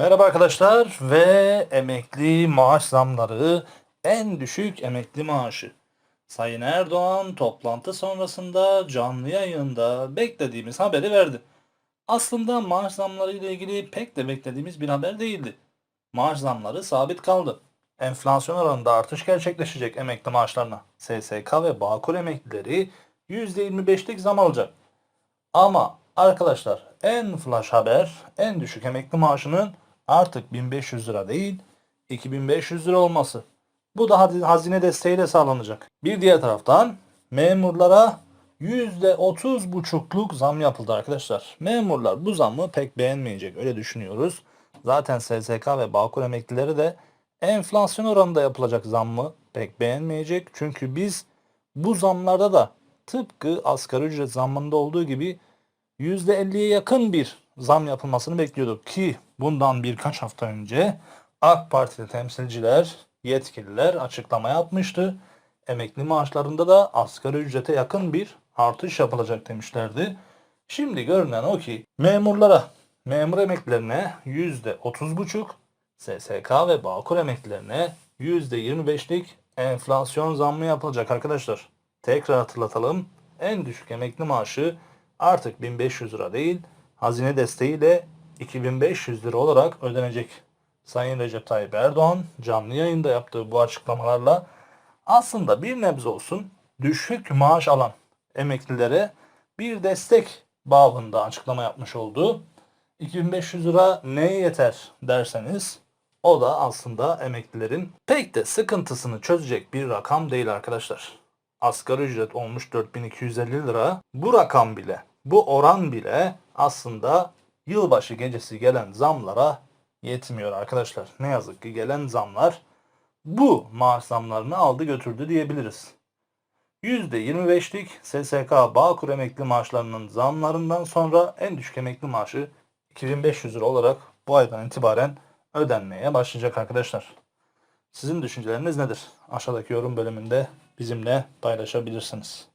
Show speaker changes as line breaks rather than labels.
Merhaba arkadaşlar ve emekli maaş zamları en düşük emekli maaşı. Sayın Erdoğan toplantı sonrasında canlı yayında beklediğimiz haberi verdi. Aslında maaş zamları ile ilgili pek de beklediğimiz bir haber değildi. Maaş zamları sabit kaldı. Enflasyon oranında artış gerçekleşecek emekli maaşlarına. SSK ve Bağkur emeklileri %25'lik zam alacak. Ama arkadaşlar en flash haber en düşük emekli maaşının artık 1500 lira değil 2500 lira olması. Bu da hazine desteğiyle sağlanacak. Bir diğer taraftan memurlara %30,5'luk zam yapıldı arkadaşlar. Memurlar bu zammı pek beğenmeyecek öyle düşünüyoruz. Zaten SSK ve Bağkur emeklileri de enflasyon oranında yapılacak zammı pek beğenmeyecek. Çünkü biz bu zamlarda da tıpkı asgari ücret zammında olduğu gibi %50'ye yakın bir zam yapılmasını bekliyorduk ki bundan birkaç hafta önce AK Partili temsilciler, yetkililer açıklama yapmıştı. Emekli maaşlarında da asgari ücrete yakın bir artış yapılacak demişlerdi. Şimdi görünen o ki memurlara, memur emeklilerine %30,5, SSK ve Bağkur emeklilerine %25'lik enflasyon zammı yapılacak arkadaşlar. Tekrar hatırlatalım. En düşük emekli maaşı artık 1500 lira değil, hazine desteğiyle 2500 lira olarak ödenecek. Sayın Recep Tayyip Erdoğan canlı yayında yaptığı bu açıklamalarla aslında bir nebze olsun düşük maaş alan emeklilere bir destek babında açıklama yapmış oldu. 2500 lira neye yeter derseniz o da aslında emeklilerin pek de sıkıntısını çözecek bir rakam değil arkadaşlar. Asgari ücret olmuş 4250 lira. Bu rakam bile, bu oran bile aslında yılbaşı gecesi gelen zamlara yetmiyor arkadaşlar. Ne yazık ki gelen zamlar bu maaş zamlarını aldı götürdü diyebiliriz. %25'lik SSK Bağkur emekli maaşlarının zamlarından sonra en düşük emekli maaşı 2500 lira olarak bu aydan itibaren ödenmeye başlayacak arkadaşlar. Sizin düşünceleriniz nedir? Aşağıdaki yorum bölümünde bizimle paylaşabilirsiniz.